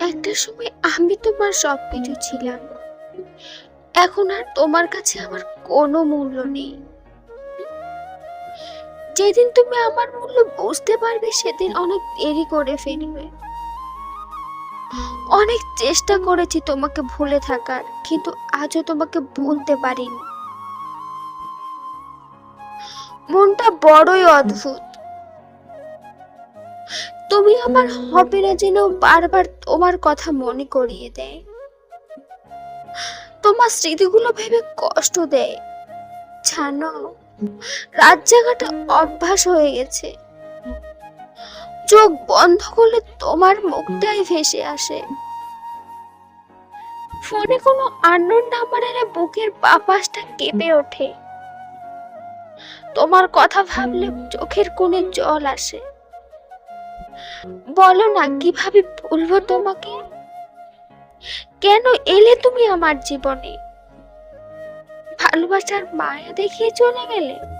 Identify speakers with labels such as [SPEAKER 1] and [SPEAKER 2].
[SPEAKER 1] একটা সময় আমি তোমার সব কিছু ছিলাম। এখন আর তোমার কাছে আমার কোনো মূল্য নেই। যেদিন তুমি আমার মূল্য বুঝতে পারবে, সেদিন অনেক দেরি করে ফেলবে। অনেক চেষ্টা করেছি তোমাকে ভুলে থাকার, কিন্তু আজও তোমাকে ভুলতে পারিনি। মনটা বড়ই অদ্ভুত। তুমি আমার হবে না যেন বারবার তোমার কথা মনে করিয়ে দেয়। তোমার স্মৃতিগুলো ভেবে কষ্ট দেয়। জানো, রাত জাগাটা অভ্যাস হয়ে গেছে। চোখ বন্ধ করলে তোমার মুখটাই ভেসে আসে। ফোনে কোনো আননোন নাম্বার এলে বুকের বাপাসটা কেঁপে ওঠে। তোমার কথা ভাবলে চোখের কোণে জল আসে। বলো না, কীভাবে বলব তোমাকে? কেন এলে তুমি আমার জীবনে? ভালোবাসার মায়া দেখিয়ে চলে গেলে?